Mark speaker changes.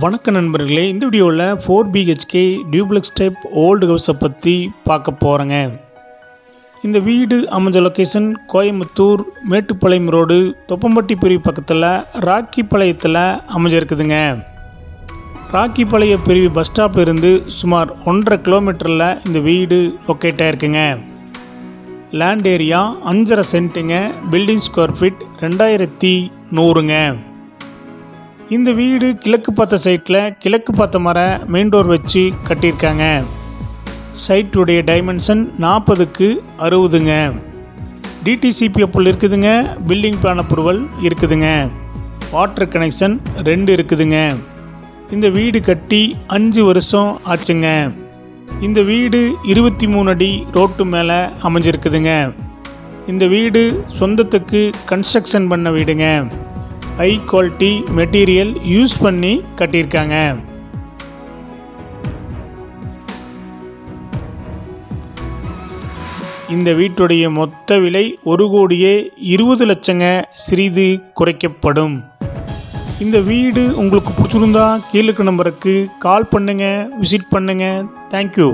Speaker 1: வணக்க நண்பர்களே இந்த வீடியோவில் four BHK duplex type old ஹவுஸை பற்றி பார்க்க போகிறேங்க இந்த வீடு அமைஞ்ச லொக்கேஷன் கோயம்புத்தூர் மேட்டுப்பாளையம் ரோடு தொப்பம்பட்டி பிரிவு பக்கத்தில் ராக்கிப்பாளையத்தில் அமைஞ்சிருக்குதுங்க. ராக்கிப்பாளைய பிரிவு பஸ் ஸ்டாப் இருந்து சுமார் ஒன்றரை கிலோமீட்டரில் இந்த வீடு லொக்கேட் ஆயிருக்குங்க. லேண்ட் ஏரியா அஞ்சரை சென்ட்டுங்க பில்டிங் ஸ்கொயர் ஃபீட் ரெண்டாயிரத்தி நூறுங்க. இந்த வீடு கிழக்கு பார்த்த சைட்டில் கிழக்கு பார்த்த மர மெயின் டோர் வச்சு கட்டியிருக்காங்க. சைட்டுடைய டைமென்ஷன் நாற்பதுக்கு அறுபதுங்க. டிடிசிபி அப்புள் இருக்குதுங்க பில்டிங் பிளான் அப்ரூவல் இருக்குதுங்க. வாட்டர் கனெக்ஷன் ரெண்டு இருக்குதுங்க. இந்த வீடு கட்டி அஞ்சு வருஷம் ஆச்சுங்க. இந்த வீடு இருபத்தி மூணு அடி ரோட்டு மேலே அமைஞ்சிருக்குதுங்க. இந்த வீடு சொந்தத்துக்கு கன்ஸ்ட்ரக்ஷன் பண்ண வீடுங்க. ஹை குவாலிட்டி மெட்டீரியல் யூஸ் பண்ணி கட்டியிருக்காங்க. இந்த வீட்டுடைய மொத்த விலை ஒரு கோடியே இருபது லட்சங்க சிறிது குறைக்கப்படும். இந்த வீடு உங்களுக்கு பிடிச்சிருந்தா கீழே இருக்க நம்பருக்கு கால் பண்ணுங்கள் விசிட் பண்ணுங்கள் தேங்க்யூ